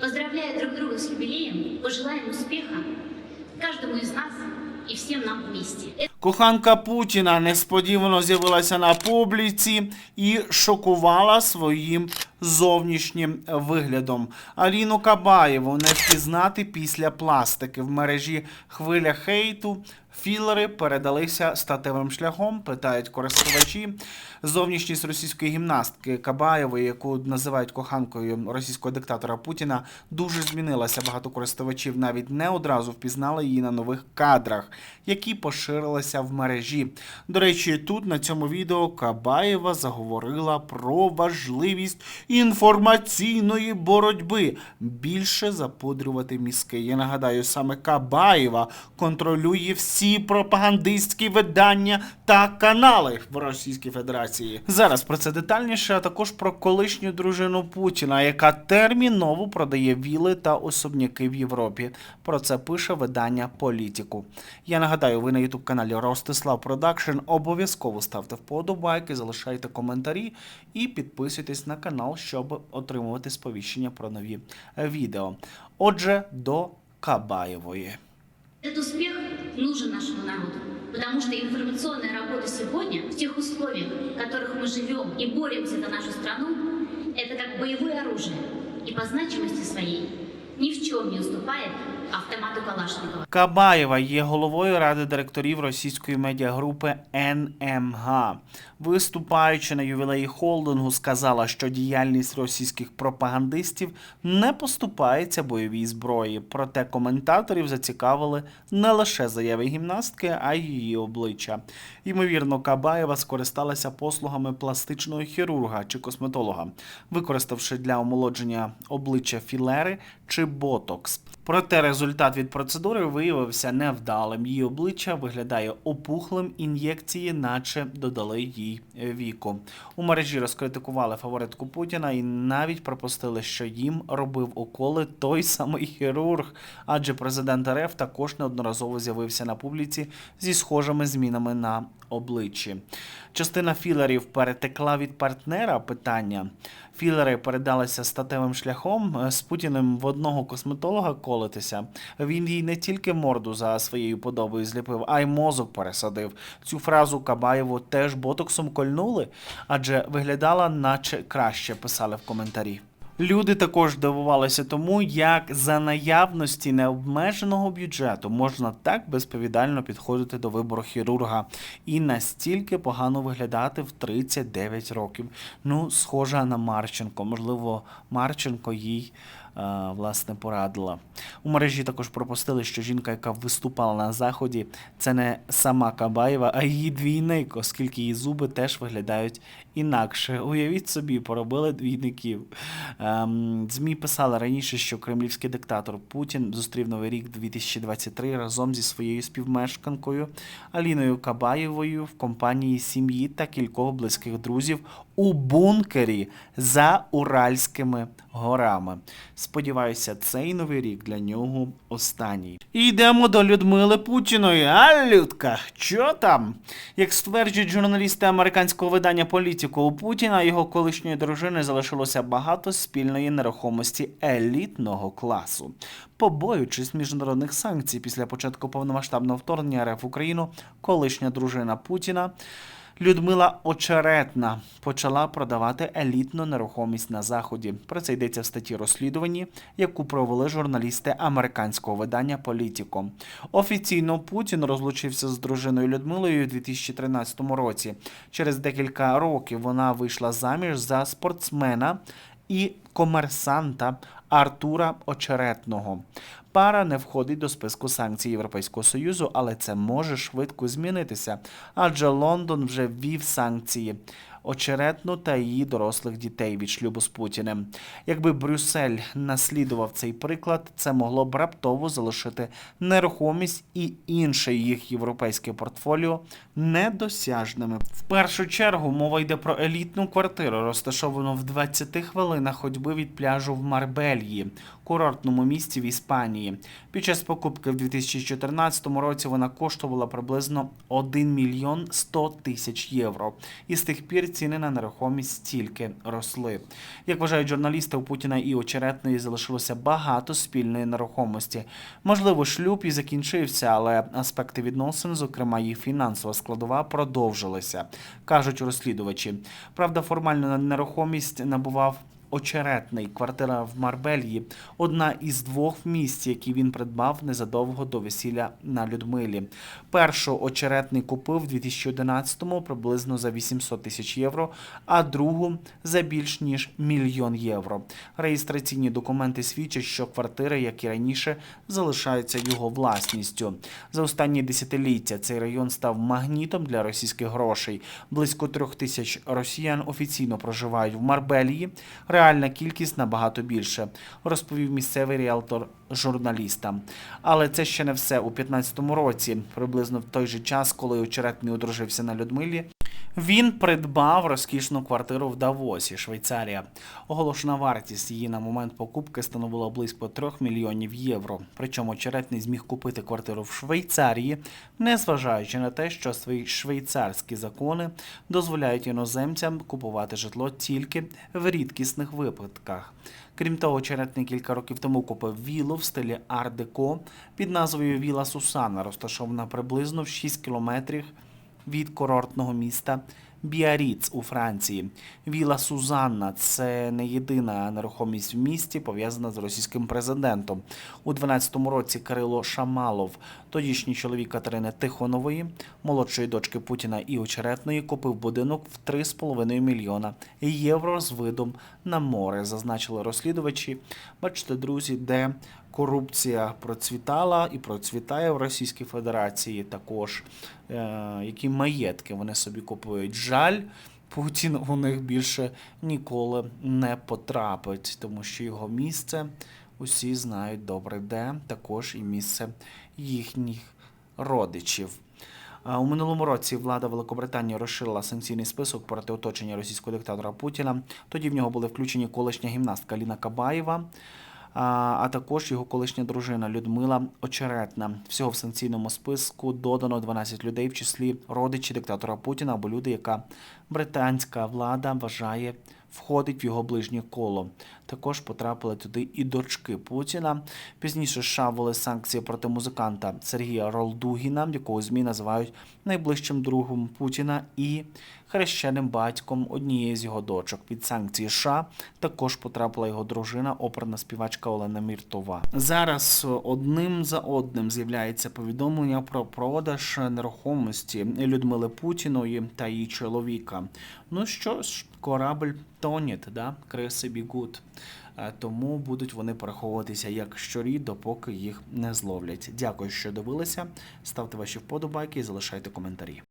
Поздравляя друг друга с юбилеем, пожелаем успеха каждому из нас и всем нам вместе. Коханка Путіна несподівано з'явилася на публіці і шокувала своїм зовнішнім виглядом. Аліну Кабаєву не впізнати після пластики в мережі хвиля хейту. Філери передалися статевим шляхом, питають користувачі. Зовнішність російської гімнастки Кабаєвої, яку називають коханкою російського диктатора Путіна, дуже змінилася. Багато користувачів навіть не одразу впізнали її на нових кадрах, які поширилися в мережі. До речі, тут на цьому відео Кабаєва заговорила про важливість інформаційної боротьби, більше запудрювати мізки. Я нагадаю, саме Кабаєва контролює всі пропагандистські видання та канали в Російській Федерації. Зараз про це детальніше, а також про колишню дружину Путіна, яка терміново продає віли та особняки в Європі. Про це пише видання Політіку. Я нагадаю, ви на ютуб каналі Ростислав Продакшн. Обов'язково ставте вподобайки, залишайте коментарі і підписуйтесь на канал, щоб отримувати сповіщення про нові відео. Отже, до Кабаєвої. Нужен нашему народу, потому что информационная работа сегодня, в тех условиях, в которых мы живем и боремся за нашу страну, это как боевое оружие и по значимости своей ни в чем не автомату Калашникова. Кабаєва є головою ради директорів російської медіагрупи НМГ. Виступаючи на ювілеї холдингу, сказала, що діяльність російських пропагандистів не поступається бойовій зброї. Проте коментаторів зацікавили не лише заяви гімнастки, а й її обличчя. Ймовірно, Кабаєва скористалася послугами пластичного хірурга чи косметолога, використавши для омолодження обличчя філери чи ботокс. Проте результат від процедури виявився невдалим. Її обличчя виглядає опухлим, ін'єкції, наче додали їй віку. У мережі розкритикували фаворитку Путіна і навіть припустили, що їм робив уколи той самий хірург, адже президент РФ також неодноразово з'явився на публіці зі схожими змінами на обличчі. Частина філерів перетекла від партнера питання. Філери передалися статевим шляхом е, з Путіним в одного косметолога колитися. Він їй не тільки морду за своєю подобою зліпив, а й мозок пересадив. Цю фразу Кабаєву теж ботоксом кольнули, адже виглядала наче краще, писали в коментарі. Люди також дивувалися тому, як за наявності необмеженого бюджету можна так безповідально підходити до вибору хірурга і настільки погано виглядати в 39 років. Ну, схожа на Марченко. Можливо, Марченко їй. Е, Власне, порадила. У мережі також пропустили, що жінка, яка виступала на заході, це не сама Кабаєва, а її двійник, оскільки її зуби теж виглядають інакше. Уявіть собі, поробили двійників. Ем, ЗМІ писали раніше, що кремлівський диктатор Путін зустрів новий рік 2023 разом зі своєю співмешканкою Аліною Кабаєвою в компанії сім'ї та кількох близьких друзів у бункері за Уральськими горами. Сподіваюся, цей новий рік для нього останній. Йдемо до Людмили Путіної. А, Людка, що там? Як стверджують журналісти американського видання Політику, у Путіна його колишньої дружини залишилося багато спільної нерухомості елітного класу. Побоюючись міжнародних санкцій після початку повномасштабного вторгнення РФ в Україну, колишня дружина Путіна. Людмила Очеретна почала продавати елітну нерухомість на заході. Про це йдеться в статті розслідуванні, яку провели журналісти американського видання Політіко. Офіційно Путін розлучився з дружиною Людмилою у 2013 році. Через декілька років вона вийшла заміж за спортсмена і комерсанта Артура Очеретного. Пара не входить до списку санкцій Європейського Союзу, але це може швидко змінитися, адже Лондон вже ввів санкції очеретну та її дорослих дітей від шлюбу з Путіним. Якби Брюссель наслідував цей приклад, це могло б раптово залишити нерухомість і інше їх європейське портфоліо недосяжними. В першу чергу мова йде про елітну квартиру, розташовану в 20 хвилинах ходьби від пляжу в Марбельї, курортному місті в Іспанії. Під час покупки в 2014 році вона коштувала приблизно 1 мільйон 100 тисяч євро. І з тих пір ціни на нерухомість тільки росли. Як вважають журналісти, у Путіна і очеретної залишилося багато спільної нерухомості. Можливо, шлюб і закінчився, але аспекти відносин, зокрема їх фінансова складова, продовжилися, кажуть розслідувачі. Правда, формально нерухомість набував. Очеретний квартира в Марбельї одна із двох місць, які він придбав незадовго до весілля на Людмилі. Першу очеретний купив в 2011-му приблизно за 800 тисяч євро, а другу за більш ніж мільйон євро. Реєстраційні документи свідчать, що квартира, як і раніше, залишаються його власністю. За останні десятиліття цей район став магнітом для російських грошей. Близько трьох тисяч росіян офіційно проживають в Марбелії. Реальна кількість набагато більше, розповів місцевий ріалтор журналістам. Але це ще не все. У 15-му році, приблизно в той же час, коли очеретний одружився на Людмилі, він придбав розкішну квартиру в Давосі, Швейцарія. Оголошена вартість її на момент покупки становила близько 3 мільйонів євро. Причому очеретний зміг купити квартиру в Швейцарії, незважаючи на те, що свої швейцарські закони дозволяють іноземцям купувати житло тільки в рідкісних випадках. Крім того, очеретний кілька років тому купив віллу в стилі ар-деко під назвою Віла Сусана, розташована приблизно в 6 кілометрів від курортного міста Біаріц у Франції. Віла Сузанна це не єдина нерухомість в місті, пов'язана з російським президентом. У 12-му році Кирило Шамалов, тодішній чоловік Катерини Тихонової, молодшої дочки Путіна і очеретної, купив будинок в 3,5 мільйона євро з видом на море, зазначили розслідувачі. Бачите, друзі, де корупція процвітала і процвітає в Російській Федерації також. Е, які маєтки вони собі купують. Жаль, Путін у них більше ніколи не потрапить, тому що його місце усі знають добре, де також і місце їхніх родичів. У минулому році влада Великобританії розширила санкційний список проти оточення російського диктатора Путіна. Тоді в нього були включені колишня гімнастка Ліна Кабаєва, а також його колишня дружина Людмила Очеретна. Всього в санкційному списку додано 12 людей, в числі родичі диктатора Путіна або люди, яка британська влада вважає входить в його ближнє коло. Також потрапили туди і дочки Путіна. Пізніше США ввели санкції проти музиканта Сергія Ролдугіна, якого ЗМІ називають найближчим другом Путіна і хрещеним батьком однієї з його дочок. Під санкції США також потрапила його дружина, оперна співачка Олена Міртова. Зараз одним за одним з'являється повідомлення про продаж нерухомості Людмили Путіної та її чоловіка. Ну що ж, корабль тонет, да? криси бігуть. Е, Тому будуть вони пораховуватися як щорі, допоки їх не зловлять. Дякую, що дивилися. Ставте ваші вподобайки і залишайте коментарі.